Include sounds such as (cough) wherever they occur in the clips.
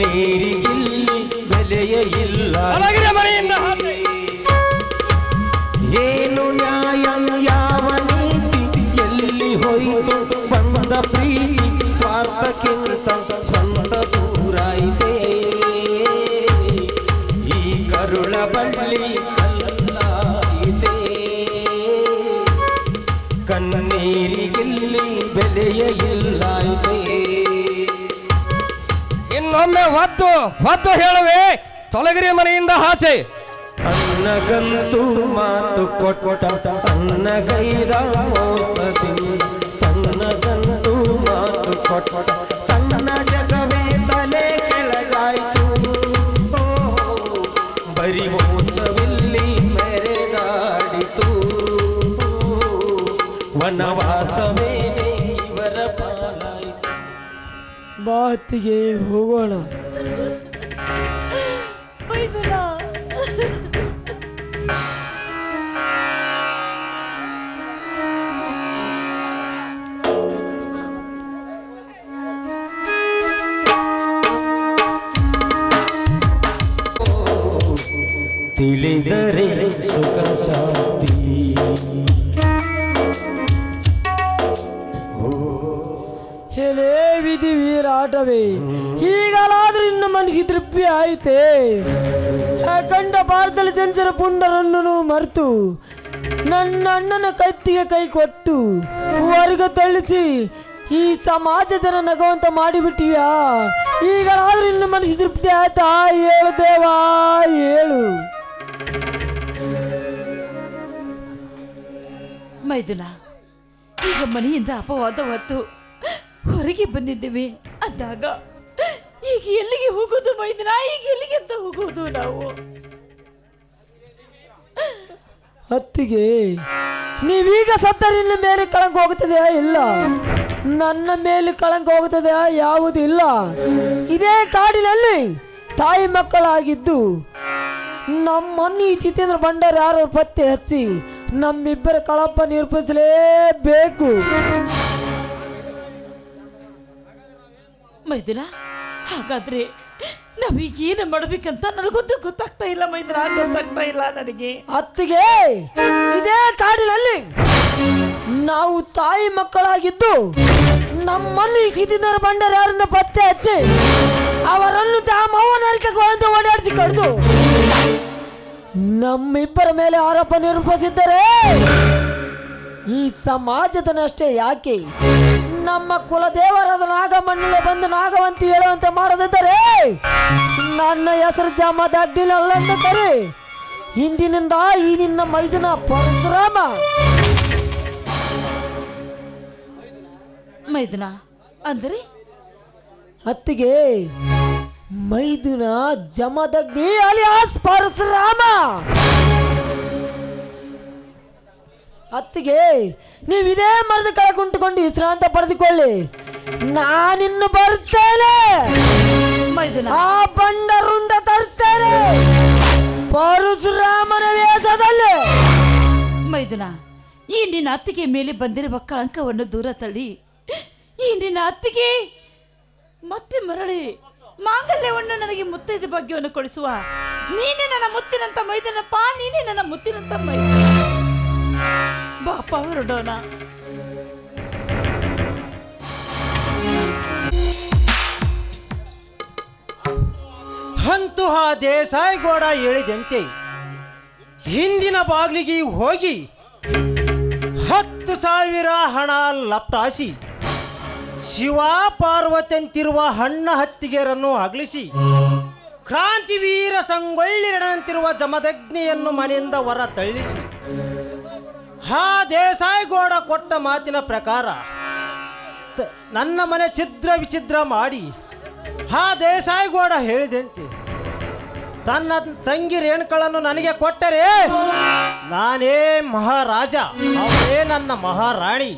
ಕಣ್ಣೀರಿಗಿಲ್ಲಿ ಬೆಲೆಯ ಇಲ್ಲ. ಏನು ನ್ಯಾಯ ಯಾವ ನೀತಿ? ಎಲ್ಲಿ ಹೋಯಿತು ಬಂದ ಪ್ರೀತಿ? ಸ್ವಾರ್ಥಕ್ಕಿಂತ ಸ್ವಂತ ದೂರಾಯಿತೆ ಈ ಕರುಳ ಬಳ್ಳಿ ಅಲ್ಲಾಯಿತೆ ಕಣ್ಣೀರಿಗಿಲ್ಲಿ ಬೆಲೆಯ ಇಲ್ಲಾಯಿತೆ ಇನ್ನೊಮ್ಮೆ ಒದ್ದು ಒದ್ದು ಹೇಳುವೆ. ತೊಲಗಿರಿ ಮನೆಯಿಂದ ಆಚೆ. ಅನ್ನಗಂತೂ ಮಾತು ಕೊಟ್ಟ ಅನ್ನಗೈದ ಮೋಸದಿ. ತನ್ನಗಂತೂ ಮಾತು ಕೊಟ್ಟ ಜಗವೇ ಬಾತಿಗೆ ಹೋಗೋಣ ಮೈದುನ ತಿಳಿದರೆ ಸುಖ ಶಾಂತಿ ವೀರಾಟವೇ ಈಗಲಾದ್ರೂ ಇನ್ನ ಮನಸ್ಸಿ ತೃಪ್ತಿ ಆಯಿತೆ? ಕಂಡ ಭಾರತದಲ್ಲಿ ಜನಸರ ಪುಂಡರನ್ನು ಮರೆತು. ನನ್ನ ಅಣ್ಣನ ಕತ್ತಿಗೆ ಕೈ ಕೊಟ್ಟು ವರ್ಗ ತಳ್ಳಿಸಿ, ಈ ಸಮಾಜ ಜನ ನಗುವಂತ ಮಾಡಿಬಿಟ್ಟಿಯಾ? ಈಗಲಾದ್ರೂ ಇನ್ನು ಮನಸ್ಸಿ ತೃಪ್ತಿ ಆಯ್ತಾ? ಹೇಳು ದೇವಾ, ಹೇಳು. ಮೈದುನ, ಈಗ ಮನೆಯಿಂದ ಅಪವಾದ ಹೊತ್ತು ಹೊರಗೆ ಬಂದಿದ್ದೇವೆ. ಅಂದಾಗ ಈಗ ಎಲ್ಲಿಗೆ ಹೋಗೋದು ಮೈದಿನ? ಈಗ ಎಲ್ಲಿಗೆ ಅಂತ ಹೋಗೋದು ನಾವು? ಅತ್ತಿಗೆ, ನೀವೀಗ ಸತ್ತರಿನ ಮೇಲೆ ಕಳಂಕ ಹೋಗುತ್ತದೆಯಾ? ಇಲ್ಲ. ನನ್ನ ಮೇಲೆ ಕಳಂಕ ಹೋಗುತ್ತದೆಯಾ? ಯಾವುದು ಇಲ್ಲ. ಇದೇ ಕಾಡಿನಲ್ಲಿ ತಾಯಿ ಮಕ್ಕಳಾಗಿದ್ದು ನಮ್ಮನ್ನು ಈ ಚಿತ್ರ ಬಂಡಾರ ಯಾರು ಪತ್ತೆ ಹಚ್ಚಿ ನಮ್ಮಿಬ್ಬರ ಕಳಪ ನಿರೂಪಿಸಲೇಬೇಕು. ಮೈದುನ? ಹಾಗಾದ್ರೆ ನಾವೀಗ ಏನು ಮಾಡ್ಬೇಕಂತ ನನಗೊಂದು ಗೊತ್ತಾಗ್ತಾ ಇಲ್ಲ ಮೈದಿನ, ಗೊತ್ತಾಗ್ತಾ ಇಲ್ಲ ನನಗೆ. ಅತ್ತಿಗೆ, ಇದೇ ಕಾಡಿನಲ್ಲಿ ನಾವು ತಾಯಿ ಮಕ್ಕಳಾಗಿದ್ದು ನಮ್ಮಲ್ಲಿ ಸಿದ್ಧಿನರ ಬಂಡರ ಯಾರನ್ನ ಪತ್ತೆ ಹಚ್ಚಿ ಅವರನ್ನು ತಾಮವ್ವನರಿಕೆ ಅಂತ ಓಡಾಡಿಸಿ ಕಡ್ದು ನಮ್ಮಿಬ್ಬರ ಮೇಲೆ ಆರೋಪ ನಿರೂಪಿಸಿದ್ದರೆ ಈ ಸಮಾಜದನಷ್ಟೇ ಯಾಕೆ? ನಮ್ಮ ಕುಲದೇವರಾದ ನಾಗಮಣ್ಣಲೆ ಬಂದು ನಾಗವಂತಿ ಹೇಳುವಂತೆ ಮಾಡದಿದ್ದರೆ ನನ್ನ ಹೆಸರು ಜಾಮದಾಗ್ಲಿಲ್ಲ ಅಂತ ಕರೆ ಇಂದಿನಿಂದ ಈ ನಿನ್ನ ಮೈದನ ಪರಶುರಾಮ. ಮೈದನ ಅಂದ್ರೆ? ಅತ್ತಿಗೆ ಮೈದುನ ಜಮದಗ್ನಿ ಅಲಿಯಾಸ್ ಪರಶುರಾಮ. ಅತ್ತಿಗೆ ನೀವು ಇದೇ ಮರದ ಕಳ ಕುಂಟುಕೊಂಡು ವಿಶ್ರಾಂತ ಪಡೆದುಕೊಳ್ಳಿ. ನಾನಿನ್ನು ಬರ್ತೇನೆ. ಆ ಬಂಡ ರುಂಡ ತರ್ತೇನೆ. ಪರಶುರಾಮನ ವೇಷದಲ್ಲಿ. ಮೈದುನ ಈ ನಿನ್ನ ಅತ್ತಿಗೆ ಮೇಲೆ ಬಂದಿರುವ ಕಳಂಕವನ್ನು ದೂರ ತಳ್ಳಿ. ಈ ನಿನ್ನ ಅತ್ತಿಗೆ ಮತ್ತೆ ಮರಳಿ. ಮಾಂಗಲ್ಯವನ್ನು ನನಗೆ ಮುತ್ತೈದ ಭಾಗ್ಯವನ್ನು ಕೊಡಿಸುವ. ನೀನೇ ನನ್ನ ಮುತ್ತಿನಂತ ಮೈದನಪ್ಪ ನೀನೇ ನನ್ನ ಮುತ್ತಿನಂತ ಮೈ ಬಾಪ ಅಂತೂ ಆ ದೇಸಾಯಿಗೌಡ ಹೇಳಿದಂತೆ ಹಿಂದಿನ ಬಾಗಿಲಿಗೆ ಹೋಗಿ ಹತ್ತು ಸಾವಿರ ಹಣ ಲಪ್ಟಾಸಿ ಶಿವ ಪಾರ್ವತಿಯಂತಿರುವ ಹಣ್ಣ ಹತ್ತಿಗೆರನ್ನು ಅಗಲಿಸಿ ಕ್ರಾಂತಿವೀರ ಸಂಗೊಳ್ಳಿರಣಂತಿರುವ ಜಮದಗ್ನಿಯನ್ನು ಮನೆಯಿಂದ ಹೊರ ತಳ್ಳಿಸಿ ಹಾ ದೇಸಾಯಿಗೌಡ ಕೊಟ್ಟ ಮಾತಿನ ಪ್ರಕಾರ ನನ್ನ ಮನೆ ಛಿದ್ರ ವಿಚಿದ್ರ ಮಾಡಿ ಹಾ ದೇಸಾಯಿಗೌಡ ಹೇಳಿದಂತೆ, ತನ್ನ ತಂಗಿ ರೇಣುಕಳನ್ನು ನನಗೆ ಕೊಟ್ಟರೆ ನಾನೇ ಮಹಾರಾಜ ಅವೇ ನನ್ನ ಮಹಾರಾಣಿ.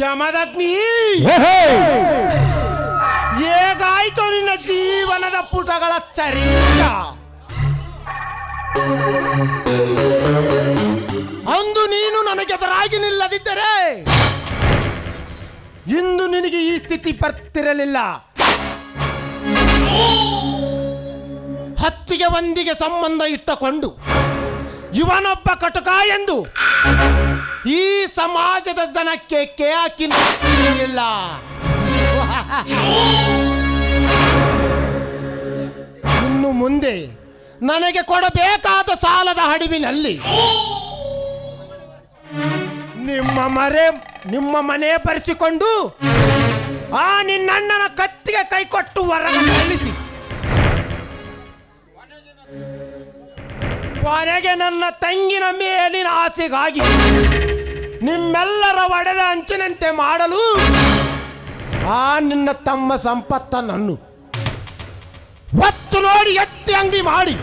ಜಮದಗ್ನಿ ಹೇಗಾಯ್ತು ನಿನ್ನ ಜೀವನದ ಪುಟಗಳ ಚರಿತ್ರ ಅಂದು ನೀನು ನನಗೆದರಾಗಿ ನಿಲ್ಲದಿದ್ದರೆ ಇಂದು ನಿನಗೆ ಈ ಸ್ಥಿತಿ ಬರ್ತಿರಲಿಲ್ಲ. ಹತ್ತಿಗೆ ಒಂದಿಗೆ ಸಂಬಂಧ ಇಟ್ಟುಕೊಂಡು ಇವನೊಬ್ಬ ಕಟುಕ ಎಂದು ಈ ಸಮಾಜದ ಜನಕ್ಕೆ ಕೇಕಿಲ್ಲ ಇನ್ನು ಮುಂದೆ ನನಗೆ ಕೊಡಬೇಕಾದ ಸಾಲದ ಹಡಿವಿನಲ್ಲಿ ನಿಮ್ಮ ಮರೆ, ನಿಮ್ಮ ಮನೆ ಪರಿಸಿಕೊಂಡು ಆ ನಿನ್ನಣ್ಣನ ಕತ್ತಿಗೆ ಕೈ ಕೊಟ್ಟು ಹೊರಗೆ ಕಳಿಸಿ ಕೊನೆಗೆ ನನ್ನ ತಂಗಿನ ಮೇಲಿನ ಆಸೆಗಾಗಿ ನಿಮ್ಮೆಲ್ಲರ ಒಡೆದ ಅಂಚಿನಂತೆ ಮಾಡಲು ಆ ನಿನ್ನ ತಮ್ಮ ಸಂಪತ್ತನ್ನು ಒತ್ತು ನೋಡಿ ಎತ್ತಿ ಅಂಗಡಿ ಮಾಡಿ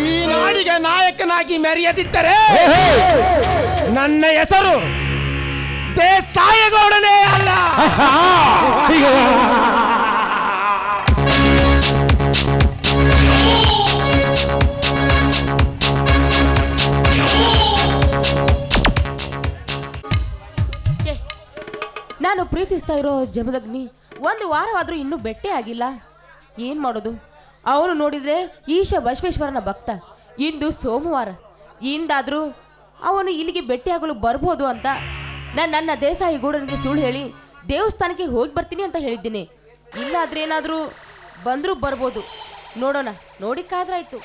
ಈ ನಾಡಿಗೆ ನಾಯಕನಾಗಿ ಮೆರೆಯದಿದ್ದರೆ ನನ್ನ ಹೆಸರು ದೇಸಾಯಗೌಡನೇ ಅಲ್ಲ. (laughs) ನಾನು ಪ್ರೀತಿಸ್ತಾ ಇರೋ ಜಮದಗ್ನಿ ಒಂದು ವಾರವಾದರೂ ಇನ್ನೂ ಬೆಟ್ಟೆ ಆಗಿಲ್ಲ. ಏನು ಮಾಡೋದು? ಅವನು ನೋಡಿದರೆ ಈಶ ಬಸವೇಶ್ವರನ ಭಕ್ತ. ಇಂದು ಸೋಮವಾರ. ಇಂದಾದರೂ ಅವನು ಇಲ್ಲಿಗೆ ಭೇಟಿಯಾಗಲು ಬರ್ಬೋದು ಅಂತ ನಾನು ನನ್ನ ದೇಸಾಯಿ ಗೂಡನಿಗೆ ಸುಳ್ಳು ಹೇಳಿ ದೇವಸ್ಥಾನಕ್ಕೆ ಹೋಗಿ ಬರ್ತೀನಿ ಅಂತ ಹೇಳಿದ್ದೀನಿ. ಇಲ್ಲಾದ್ರೆ ಏನಾದರೂ ಬಂದರೂ ಬರ್ಬೋದು. ನೋಡೋಣ. ನೋಡಿ ಕಾದ್ರಾಯ್ತು.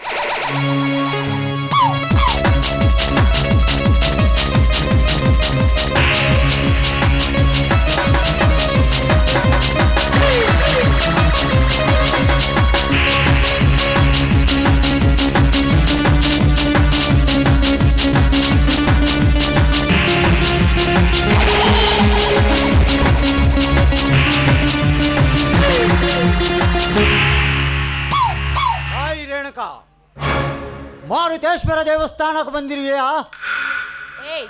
ದೇವಸ್ಥಾನಕ್ಕೆ ಬಂದಿರುವೆಯಾ ಏಯ್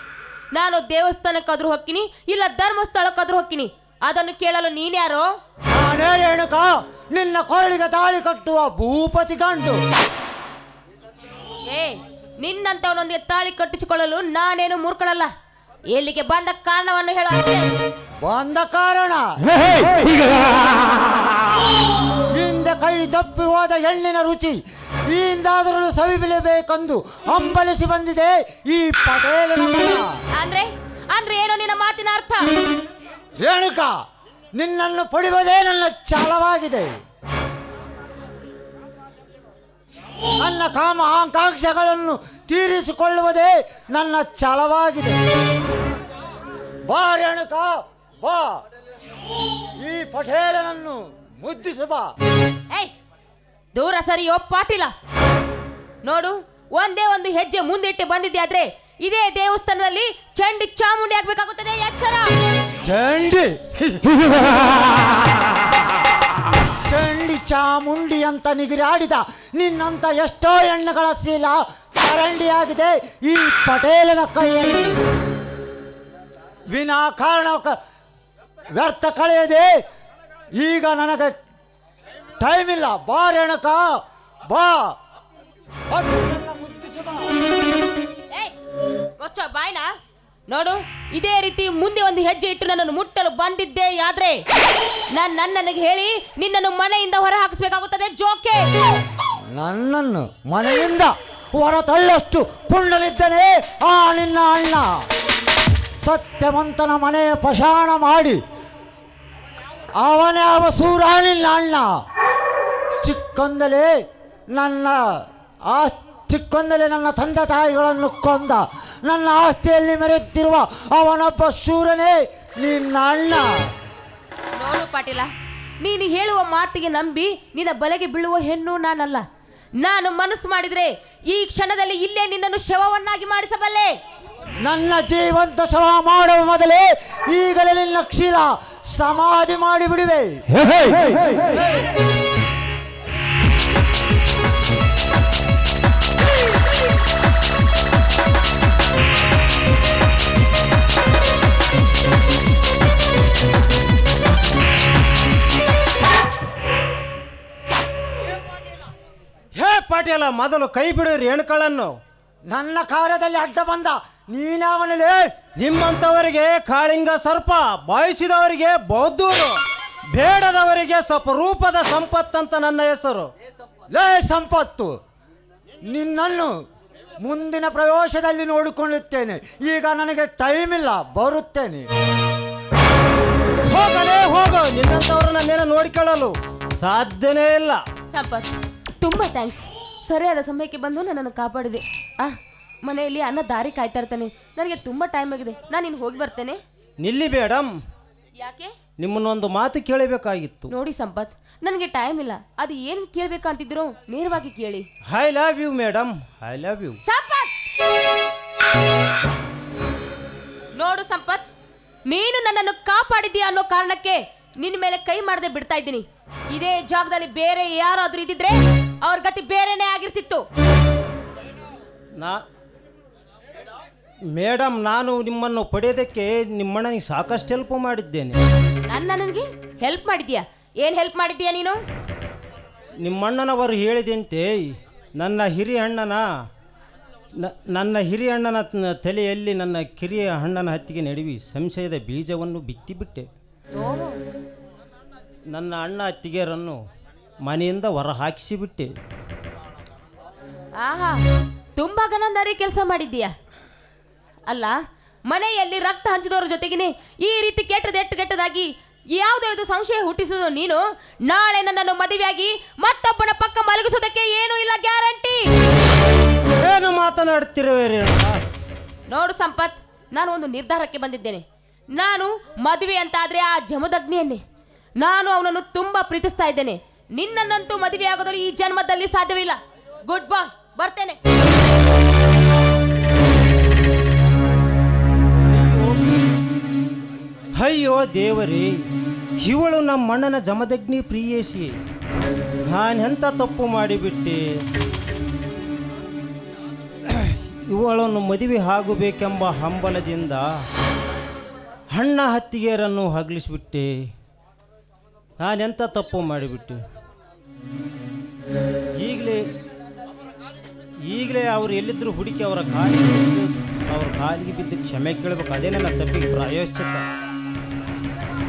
ನಾನು ದೇವಸ್ಥಾನಕ್ಕಾದ್ರೂ ಹೋಗ್ತೀನಿ ಇಲ್ಲ ಧರ್ಮಸ್ಥಳಕ್ಕಾದ್ರೂ ಹೋಗ್ತೀನಿ. ಅದನ್ನು ಕೇಳಲು ನೀನ್ಯಾರೋ ನಾನೇ ರೇಣುಕಾ ನಿನ್ನ ಕೊರಳಿಗೆ ತಾಳಿ ಕಟ್ಟುವ ಭೂಪತಿ ಗಂಡು ಏ ನಿನ್ನಂತವನೊಂದಿಗೆ ತಾಳಿ ಕಟ್ಟಿಸಿಕೊಳ್ಳಲು ನಾನೇನು ಮೂರ್ಖಳಲ್ಲ ಎಲ್ಲಿಗೆ ಬಂದ ಕಾರಣವನ್ನು ಹೇಳ ಅಷ್ಟೇ. ಬಂದ ಕಾರಣ. ಕೈ ತಪ್ಪಿ ಹೋದ ಹೆಣ್ಣಿನ ರುಚಿ. ಇಂದಾದರೂ ಸವಿಬಿಲಬೇಕೆಂದು ಹಂಬಲಿಸಿ ಬಂದಿದೆ ಈ ಪಟೇಲನ ಮನ. ಅಂದ್ರೆ ಅಂದ್ರೆ ಏನು ನಿನ್ನ ಮಾತಿನ ಅರ್ಥ? ರೇಣುಕಾ ನಿನ್ನನ್ನು ಪಡೆಯುವುದೇ ನನ್ನ ಛಲವಾಗಿದೆ. ನನ್ನ ಕಾಮ ಆಕಾಂಕ್ಷೆಗಳನ್ನು ತೀರಿಸಿಕೊಳ್ಳುವುದೇ ನನ್ನ ಛಲವಾಗಿದೆ. ಬಾ ರೇಣುಕಾ ಬಾ. ಈ ಪಟೇಲನನ್ನು ಮುದ್ದಿಸು ಬಾ. ದೂರ ಸರಿ ಒಪ್ಪಾಟಿಲ್ಲ ನೋಡು ಒಂದೇ ಒಂದು ಹೆಜ್ಜೆ ಮುಂದಿಟ್ಟು ಬಂದಿದ್ದೆ ಆದ್ರೆ ಇದೇ ದೇವಸ್ಥಾನದಲ್ಲಿ ಚಂಡಿ ಚಾಮುಂಡಿ ಆಗ್ಬೇಕಾಗುತ್ತದೆ ಎಚ್ಚರ. ಚಂಡಿ? (laughs) ಚಂಡಿ ಚಾಮುಂಡಿ ಅಂತ ನಿಗಿರಾಡಿದ ನಿನ್ನಂತ ಎಷ್ಟೋ ಹೆಣ್ಣುಗಳ ಶೀಲ ಚರಂಡಿಯಾಗಿದೆ ಈ ಪಟೇಲನ ಕೈಯಲ್ಲಿ. ವಿನಾ ಕಾರಣ ವ್ಯರ್ಥ ಕಳೆಯದೆ ಈಗ ನನಗೆ ಟೈಮ್ ಇಲ್ಲ ಬಾ ರೇಣಕ. ಬಾ. ಬಾಯ್ನ? ನೋಡು ಇದೇ ರೀತಿ ಮುಂದೆ ಒಂದು ಹೆಜ್ಜೆ ಇಟ್ಟು ನನ್ನನ್ನು ಮುಟ್ಟಲು ಬಂದಿದ್ದೆ ಆದ್ರೆ ನಾನು ನನ್ನನಿಗೆ ಹೇಳಿ ನಿನ್ನನ್ನು ಮನೆಯಿಂದ ಹೊರ ಹಾಕಿಸ್ಬೇಕಾಗುತ್ತದೆ ಜೋಕೆ! ನನ್ನನ್ನು ಮನೆಯಿಂದ ಹೊರ ತಳ್ಳಷ್ಟು ಪುಂಡನಿದ್ದನೇ ಆ ನಿನ್ನ ಅಣ್ಣ. ಸತ್ಯವಂತನ ಮನೆಯ ಪಶಾಣ ಮಾಡಿ ಅವನೇ ಅವ ಸೂರಾನಿಲ್ಲ ಅಣ್ಣ ಚಿಕ್ಕೊಂದಲೇ ನನ್ನ ಆ ಚಿಕ್ಕೊಂದಲೇ ನನ್ನ ತಂದೆ ತಾಯಿಗಳನ್ನು ಕೊಂದ. ನನ್ನ ಆಸ್ತಿಯಲ್ಲಿ ಮೆರೆಯುತ್ತಿರುವ ಅವನೊಬ್ಬ ಶೂರನೇ ನಿನ್ನ ಅಣ್ಣ ನೋಡು ಪಾಟೀಲ, ನೀನು ಹೇಳುವ ಮಾತಿಗೆ ನಂಬಿ ನಿನ್ನ ಬಲೆಗೆ ಬೀಳುವ ಹೆಣ್ಣು ನಾನಲ್ಲ. ನಾನು ಮನಸ್ಸು ಮಾಡಿದರೆ ಈ ಕ್ಷಣದಲ್ಲಿ ಇಲ್ಲೇ ನಿನ್ನನ್ನು ಶವವನ್ನಾಗಿ ಮಾಡಿಸಬಲ್ಲೆ. ನನ್ನ ಜೀವಂತ ಶವ ಮಾಡುವ ಮೊದಲೇ ಈಗಲೇ ನಿನ್ನ ಕ್ಷೀರ ಸಮಾಧಿ ಮಾಡಿಬಿಡುವೆ. ಪಾಟೀಲ ಮೊದಲು ಕೈ ಬಿಡು ರೇಣುಕಳನ್ನು ನನ್ನ ಕಾರ್ಯದಲ್ಲಿ ಅಡ್ಡ ಬಂದ ನೀನಾವನಲೇ ನಿಮ್ಮಂಥವರಿಗೆ ಕಾಳಿಂಗ ಸರ್ಪ ಬಯಸಿದವರಿಗೆ ಬೌದ್ಧರು ಬೇಡದವರಿಗೆ ಸಪರೂಪದ ಸಂಪತ್ತಂತ ನನ್ನ ಹೆಸರು. ಲೇ ಸಂಪತ್ತು ನಿನ್ನನ್ನು ಮುಂದಿನ ಪ್ರವೇಶದಲ್ಲಿ ನೋಡಿಕೊಳ್ಳುತ್ತೇನೆ. ಈಗ ನನಗೆ ಟೈಮ್ ಇಲ್ಲ ಬರುತ್ತೇನೆ. ಹೋಗಲೇ ಹೋಗು ನಿನ್ನಂಥವ್ರನ್ನ ನೇನ ನೋಡಿಕೊಳ್ಳಲು ಸಾಧ್ಯನೇ ಇಲ್ಲ. ಸಂಪತ್ ತುಂಬಾ ಥ್ಯಾಂಕ್ಸ್ ಸರಿಯಾದ ಸಮಯಕ್ಕೆ ಬಂದು ನನ್ನನ್ನು ಕಾಪಾಡಿದೆ. ಆ ಮನೆಯಲ್ಲಿ ಅನ್ನ ದಾರಿ ಕಾಯ್ತಾ ಇರ್ತಾನೆ. ನನಗೆ ತುಂಬ ಟೈಮ್ ಆಗಿದೆ. ನಾನು ಇನ್ನು ಹೋಗಿ ಬರ್ತೇನೆ. ನಿಲ್ಲಿ ಮೇಡಮ್ ಯಾಕೆ? ನಿಮ್ಮನ್ನೊಂದು ಮಾತು ಕೇಳಬೇಕಾಗಿತ್ತು. ನೋಡಿ ಸಂಪತ್ ನನಗೆ ಟೈಮ್ ಇಲ್ಲ. ಅದು ಏನು ಕೇಳಬೇಕಂತಿದ್ರು ನೇರವಾಗಿ ಕೇಳಿ. I love you madam I love you Sampath! ನೋಡು ಸಂಪತ್ ನೀನು ನನ್ನನ್ನು ಕಾಪಾಡಿದ್ದೀಯ ಅನ್ನೋ ಕಾರಣಕ್ಕೆ ನಿನ್ನ ಮೇಲೆ ಕೈ ಮಾಡದೆ ಬಿಡ್ತಾ ಇದ್ದೀನಿ. ಇದೇ ಜಾಗದಲ್ಲಿ ಬೇರೆ ಯಾರಾದ್ರೂ ಇದ್ದಿದ್ರೆ ಅವ್ರ ಗತಿ ಬೇರೆನೇ ಆಗಿರ್ತಿತ್ತು. ನಾ ಮೇಡಮ್ ನಾನು ನಿಮ್ಮನ್ನು ಪಡೆಯೋದಕ್ಕೆ ನಿಮ್ಮಣ್ಣನಿಗೆ ಸಾಕಷ್ಟು ಹೆಲ್ಪ್ ಮಾಡಿದ್ದೇನೆ. ನನ್ನ ನನಗೆ ಹೆಲ್ಪ್ ಮಾಡಿದ್ಯಾ ಏನು ಹೆಲ್ಪ್ ಮಾಡಿದ್ಯಾ ನೀನು? ನಿಮ್ಮಣ್ಣನವರು ಹೇಳಿದಂತೆ ನನ್ನ ಹಿರಿಯ ಅಣ್ಣನ ನ- ನನ್ನ ಹಿರಿಯ ಅಣ್ಣನ ತ- ತಲೆಯಲ್ಲಿ ನನ್ನ ಕಿರಿಯ ಅಣ್ಣನ ಹತ್ತಿಗೆ ನಡುವಿ ಸಂಶಯದ ಬೀಜವನ್ನು ಬಿತ್ತಿಬಿಟ್ಟೆ. ಓಹೋ. ನನ್ನ ಅಣ್ಣ ಅತ್ತಿಗೆಯರನ್ನು ಮನೆಯಿಂದ ಹೊರ ಹಾಕಿಸಿಬಿಟ್ಟೆ ಆಹಾ ತುಂಬಾ ಗನಂದಾರಿ ಕೆಲಸ ಮಾಡಿದ್ದೀಯಾ? ಅಲ್ಲ ಮನೆಯಲ್ಲಿ ರಕ್ತ ಹಂಚಿದವರ ಜೊತೆಗೇನೆ ಈ ರೀತಿ ಕೆಟ್ಟದ ಎಟ್ಟು ಕೆಟ್ಟದಾಗಿ ಯಾವುದ್ಯಾವುದು ಸಂಶಯ ಹುಟ್ಟಿಸೋದು ನೀನು ನಾಳೆ ನನ್ನನ್ನು ಮದುವೆಯಾಗಿ ಮತ್ತೊಬ್ಬನ ಪಕ್ಕ ಮಲಗಿಸೋದಕ್ಕೆ ಏನೂ ಇಲ್ಲ ಗ್ಯಾರಂಟಿ! ಏನು ಮಾತನಾಡ್ತಿರುವೆ ರೇಣುಕಾ? ನೋಡು ಸಂಪತ್ ನಾನು ಒಂದು ನಿರ್ಧಾರಕ್ಕೆ ಬಂದಿದ್ದೇನೆ. ನಾನು ಮದುವೆ ಅಂತ ಆದ್ರೆ ಆ ಜಮದಗ್ನಿಯನ್ನೇ. ನಾನು ಅವನನ್ನು ತುಂಬಾ ಪ್ರೀತಿಸ್ತಾ ಇದ್ದೇನೆ. ನಿನ್ನನ್ನಂತೂ ಮದುವೆ ಆಗೋದು ಈ ಜನ್ಮದಲ್ಲಿ ಸಾಧ್ಯವಿಲ್ಲ. ಗುಡ್ ಬಾಯ್ ಬರ್ತೇನೆ. ಅಯ್ಯೋ ದೇವರೇ, ಇವಳು ನಮ್ಮ ಅಣ್ಣನ ಜಮದಗ್ನಿ ಪ್ರಿಯೇಶಿ. ನಾನೆಂಥ ತಪ್ಪು ಮಾಡಿಬಿಟ್ಟೆ? ಇವಳನ್ನು ಮದುವೆ ಆಗಬೇಕೆಂಬ ಹಂಬಲದಿಂದ ಹಣ್ಣ ಹತ್ತಿಗೆಯರನ್ನು ಹಗಲಿಸಿಬಿಟ್ಟೆ. ನಾನೆಂಥ ತಪ್ಪು ಮಾಡಿಬಿಟ್ಟೆ? ಈಗಲೇ ಈಗಲೇ ಅವರು ಎಲ್ಲಿದ್ದರೂ ಹುಡುಕಿ ಅವರ ಕಾಲಿಗೆ ಅವ್ರ ಕಾಲಿಗೆ ಬಿದ್ದು ಕ್ಷಮೆ ಕೇಳಬೇಕು. ಅದೇ ನನ್ನ ತಪ್ಪಿಗೆ ಪ್ರಾಯಶ್ಚಿತ್ತ.